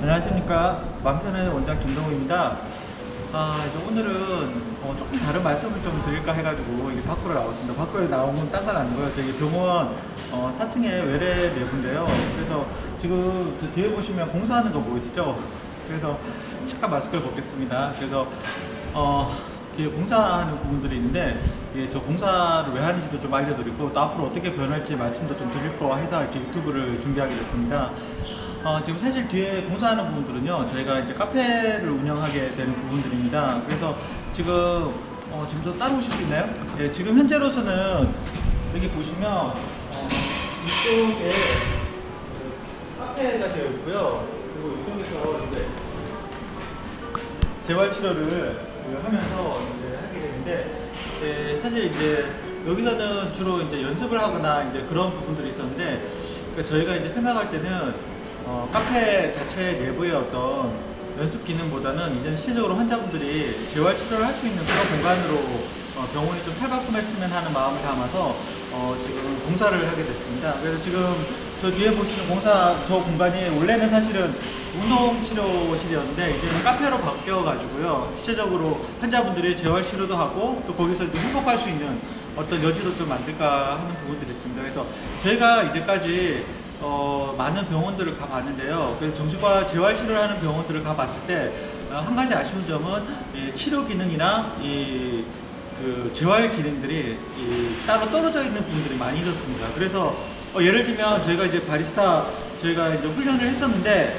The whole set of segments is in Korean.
안녕하십니까 맘편의 원장 김동우입니다. 아 이제 오늘은 어, 조금 다른 말씀을 좀 드릴까 해가지고 이게 밖으로 나왔습니다. 밖으로 나온 건딴건 아니고요. 저기 병원 어, 4층에 외래 내부인데요. 그래서 지금 저 뒤에 보시면 공사하는 거 보이시죠? 그래서 잠깐 마스크를 벗겠습니다. 그래서 어, 뒤에 공사하는 부분들이 있는데 예, 저 공사를 왜 하는지도 좀 알려드리고 또 앞으로 어떻게 변할지 말씀도 좀 드릴 거 해서 이렇게 유튜브를 준비하게 됐습니다. 어, 지금 사실 뒤에 공사하는 부분들은요, 저희가 이제 카페를 운영하게 되는 부분들입니다. 그래서 지금, 어, 지금 저 따라오실 수 있나요? 예, 지금 현재로서는 여기 보시면, 어, 이쪽에 그 카페가 되어 있고요. 그리고 이쪽에서 이제 재활 치료를 하면서 이제 하게 되는데, 예, 사실 이제 여기서는 주로 이제 연습을 하거나 이제 그런 부분들이 있었는데, 그러니까 저희가 이제 생각할 때는 어, 카페 자체 내부의 어떤 연습 기능보다는 이제 실질적으로 환자분들이 재활 치료를 할 수 있는 그런 공간으로 어, 병원이 좀 탈바꿈했으면 하는 마음을 담아서 어, 지금 공사를 하게 됐습니다. 그래서 지금 저 뒤에 보시는 공사 저 공간이 원래는 사실은 운동 치료실이었는데 이제는 카페로 바뀌어 가지고요. 실제적으로 환자분들이 재활 치료도 하고 또 거기서 이제 회복할 수 있는 어떤 여지도 좀 만들까 하는 부분들이 있습니다. 그래서 저희가 이제까지 어, 많은 병원들을 가봤는데요. 그래서 정신과 재활 치료를 하는 병원들을 가봤을 때 한 가지 아쉬운 점은 이 치료 기능이나 이 그 재활 기능들이 이 따로 떨어져 있는 부분들이 많이 있었습니다. 그래서 어, 예를 들면 저희가 이제 바리스타 저희가 이제 훈련을 했었는데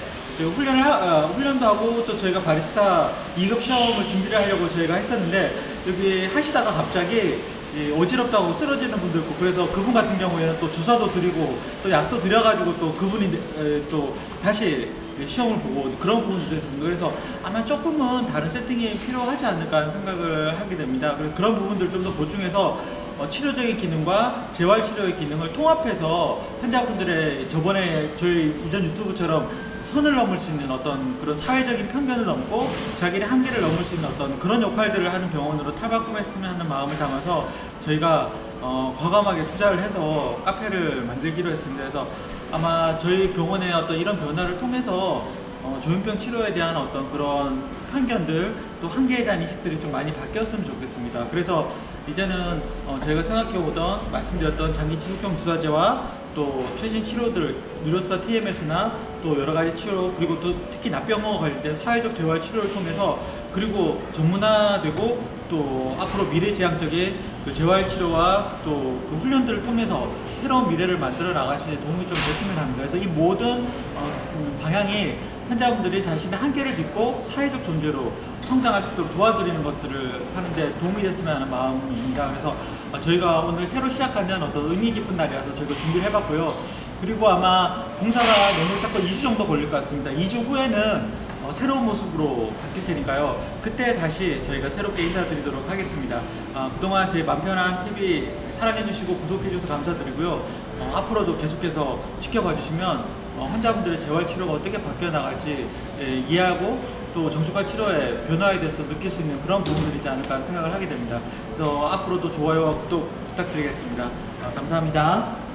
훈련을 하, 어, 훈련도 하고 또 저희가 바리스타 2급 시험을 준비를 하려고 저희가 했었는데 여기 하시다가 갑자기 이 어지럽다고 쓰러지는 분도 있고 그래서 그분 같은 경우에는 또 주사도 드리고 또 약도 드려가지고 또 그분이 에, 또 다시 시험을 보고 그런 부분도 있습니다. 그래서 아마 조금은 다른 세팅이 필요하지 않을까 하는 생각을 하게 됩니다. 그런 부분들 좀 더 보충해서 어, 치료적인 기능과 재활 치료의 기능을 통합해서 환자분들의 저번에 저희 이전 유튜브처럼 선을 넘을 수 있는 어떤 그런 사회적인 편견을 넘고 자기의 한계를 넘을 수 있는 어떤 그런 역할들을 하는 병원으로 탈바꿈했으면 하는 마음을 담아서 저희가 어, 과감하게 투자를 해서 카페를 만들기로 했습니다. 그래서 아마 저희 병원의 어떤 이런 변화를 통해서 어, 조현병 치료에 대한 어떤 그런 편견들 또 한계에 대한 인식들이 좀 많이 바뀌었으면 좋겠습니다. 그래서 이제는 어, 저희가 생각해보던 말씀드렸던 장기 지속형 주사제와 또 최신 치료들 뉴로사 TMS나 또 여러 가지 치료 그리고 또 특히 납병과 관련된 사회적 재활 치료를 통해서 그리고 전문화되고 또 앞으로 미래지향적인 그 재활 치료와 또 그 훈련들을 통해서 새로운 미래를 만들어 나가시는 데 도움이 좀 됐으면 합니다. 그래서 이 모든 어, 음, 방향이 환자분들이 자신의 한계를 딛고 사회적 존재로 성장할 수 있도록 도와드리는 것들을 하는데 도움이 됐으면 하는 마음입니다. 그래서 어, 저희가 오늘 새로 시작하는 어떤 의미 깊은 날이라서 저희가 준비를 해봤고요. 그리고 아마 공사가 너무 자꾸 2주 정도 걸릴 것 같습니다. 2주 후에는 어, 새로운 모습으로 바뀔 테니까요. 그때 다시 저희가 새롭게 인사드리도록 하겠습니다. 아, 그동안 저희 맘편한 TV 사랑해주시고 구독해주셔서 감사드리고요. 어, 앞으로도 계속해서 지켜봐 주시면 어, 환자분들의 재활 치료가 어떻게 바뀌어 나갈지 예, 이해하고 또 정신과 치료의 변화에 대해서 느낄 수 있는 그런 부분들이지 않을까 생각을 하게 됩니다. 그래서 앞으로도 좋아요와 구독 부탁드리겠습니다. 아, 감사합니다.